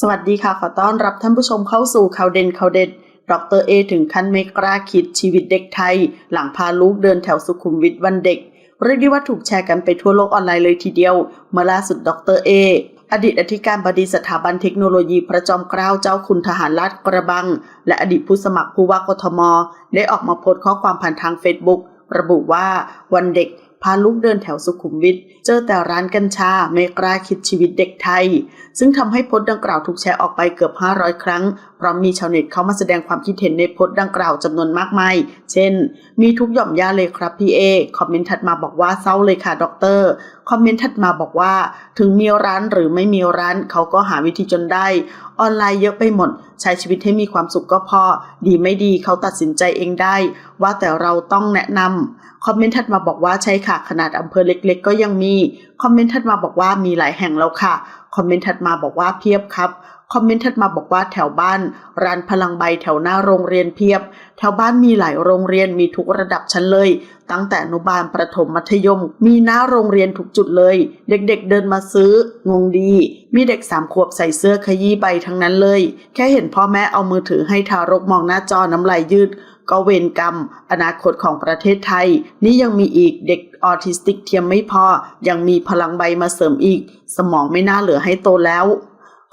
สวัสดีค่ะ ขอต้อนรับท่านผู้ชมเข้าสู่ข่าวเด่นข่าวเด็ดดรเอถึงขั้นไม่กล้าคิดชีวิตเด็กไทย หลังพาลูกเดินแถวสุขุมวิทวันเด็ก เรียกได้ว่าถูกแชร์กันไปทั่วโลกออนไลน์เลยทีเดียว เมื่อล่าสุดดรเออดีตอธิการบดีสถาบันเทคโนโลยีพระจอมเกล้าเจ้าคุณทหารลาดกระบัง และอดีตผู้สมัครผู้ว่ากทม ได้ออกมาโพสต์ข้อความผ่านทางเฟซบุ๊กระบุว่าวันเด็กาลูกเดินแถวสุขุมวิทเจอแต่ร้านกัญชาไม่กล้าคิดชีวิตเด็กไทย ซึ่งทำให้โพสต์ดังกล่าวถูกแชร์ออกไปเกือบ 500 ครั้ง พร้อมมีชาวเน็ตเข้ามาแสดงความคิดเห็นในโพสต์ดังกล่าวจำนวนมากมาย เช่น มีทุกหย่อมย่าเลยครับพี่เอ คอมเมนต์ถัดมาบอกว่าเศร้าเลยค่ะด็อกเตอร์ คอมเมนต์ถัดมาบอกว่า ถึงมีร้านหรือไม่มีร้านเขาก็หาวิธีจนได้ ออนไลน์เยอะไปหมด ใช้ชีวิตให้มีความสุขก็พอ ดีไม่ดีเขาตัดสินใจเองได้ ว่าแต่เราต้องแนะนำ คอมเมนต์ถัดมาบอกว่าใช่ค่ะขนาดอำเภอเล็ก ๆ ก็ยังมี คอมเมนต์ถัดมาบอกว่ามีหลายแห่งแล้วค่ะ คอมเมนต์ถัดมาบอกว่าเพียบครับคอมเมนต์ถัดมาบอกว่าแถวบ้าน ร้านพลังใบแถวหน้าโรงเรียนเพียบ แถวบ้านมีหลายโรงเรียนมีทุกระดับชั้นเลย ตั้งแต่อนุบาลประถมมัธยม มีหน้าโรงเรียนทุกจุดเลย เด็กๆเดินมาซื้องงดี มีเด็กสามขวบใส่เสื้อขยี้ใบทั้งนั้นเลย แค่เห็นพ่อแม่เอามือถือให้ทารกมองหน้าจอน้ำลายยืดก็เวรกรรม อนาคตของประเทศไทย นี่ยังมีอีกเด็กออทิสติกเทียมไม่พอ ยังมีพลังใบมาเสริมอีก สมองไม่น่าเหลือให้โตแล้ว